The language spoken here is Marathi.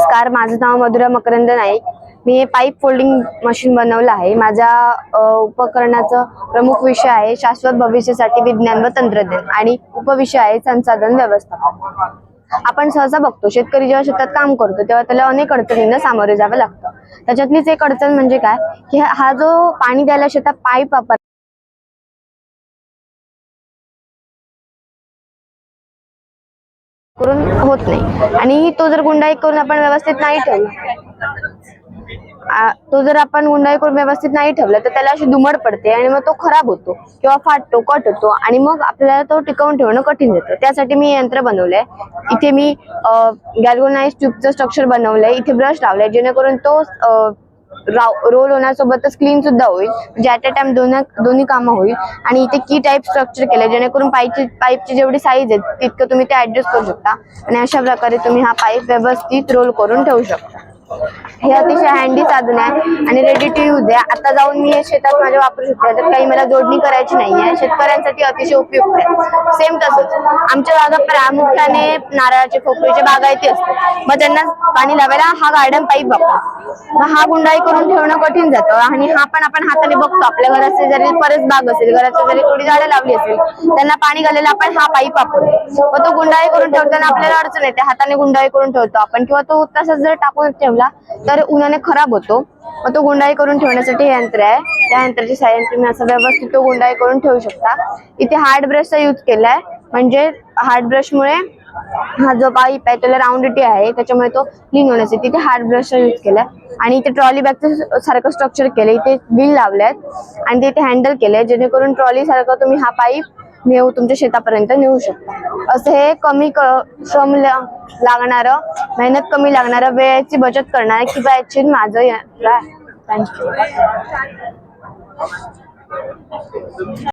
नमस्कार माझं नाव मधुरा मकरंद नाईक मी हे पाईप फोल्डिंग मशीन बनवलं आहे. माझ्या उपकरणाचा उपकरणाचं प्रमुख विषय आहे शाश्वत भविष्यासाठी विज्ञान व तंत्रज्ञान आणि उपविषय आहे संसाधन व्यवस्थापन. आपण सहसा बघतो शेतकरी जेव्हा शेतात काम करतो तेव्हा त्याला अनेक अडचणींना सामोरे जावं लागतं. त्याच्यातलीच एक अडचण म्हणजे काय? की हा- हा जो पाणी द्यायला शेतात पाईप वापर करून होत नाही. आणि तो जर गुंडाई करून आपण व्यवस्थित नाही ठेवला तो जर आपण गुंडाई करून व्यवस्थित नाही ठेवला तर त्याला अशी दुमड पडते आणि मग तो खराब होतो किंवा फाटतो कट होतो आणि मग आपल्याला तो टिकवून ठेवणं कठीण जातं. त्यासाठी मी यंत्र बनवलंय. इथे मी गॅल्गोनाइज ट्यूबचं स्ट्रक्चर बनवलंय. इथे ब्रश लावलाय जेणेकरून तो रोल होण्यासोबतच क्लीन सुद्धा होईल. म्हणजे ऍट अ टाइम दोन दोन्ही कामं होईल. आणि इथे की टाईप स्ट्रक्चर केलं जेणेकरून पाईपची पाईपची जेवढी साईज आहे तितकं तुम्ही ते ऍडजस्ट करू शकता. आणि अशा प्रकारे तुम्ही हा पाईप व्यवस्थित रोल करून ठेवू शकता. हे अतिशय हँडी साधन आहे आणि रेडी टू यूज आहे. आता जाऊन मी हे शेतात माझ्या वापरू शकते. तर काही मला जोडणी करायची नाहीये शेतकऱ्यांसाठी अतिशय उपयुक्त आहे. सेम तसंच. आमच्या भागात प्रामुख्याने नारळाचे खोपरीचे बागायती असतात. मग त्यांना पाणी लावायला हा गार्डन पाईप वापरतो मग हा गुंडाई करून ठेवणं कठीण जातं. आणि हा पण आपण हाताने बघतो. आपल्या घराचे जरी परत बाग असेल घराच्या जरी थोडी झाडं लावली असेल त्यांना पाणी घालायला आपण हा पाईप वापरतो मग तो गुंडाई करून ठेवताना आपल्याला अडचण येते. हाताने गुंडाई करून ठेवतो आपण. किंवा तो तसाच जर टाकून ठेवला तर उन्हाने खराब होतो. मग तो गुंडाई करून ठेवण्यासाठी हे यंत्र आहे. त्या यंत्राची साहाय्याने तुम्ही असं व्यवस्थित तो गुंडाई करून ठेवू शकता. इथे हार्ड ब्रशचा यूज केलाय. म्हणजे हार्ड ब्रशमुळे हा जो पाईप आहे त्याला राऊंडिटी आहे त्याच्यामुळे तो क्लीन होण्यासाठी तिथे हार्ड ब्रशचा यूज केलाय. आणि इथे ट्रॉली बॅगचं सारखं स्ट्रक्चर केलंय. इथे व्हील आहेत आणि ते इथे हँडल केलंय. जेणेकरून ट्रॉली सारखं तुम्ही हा पाईप नेऊ तुमच्या शेतापर्यंत नेऊ शकता असं हे कमी क- श्रम लागणारं मेहनत कमी लागणारं वेळेची बचत करणार किंवा माझं यंत्र आहे थँक्यू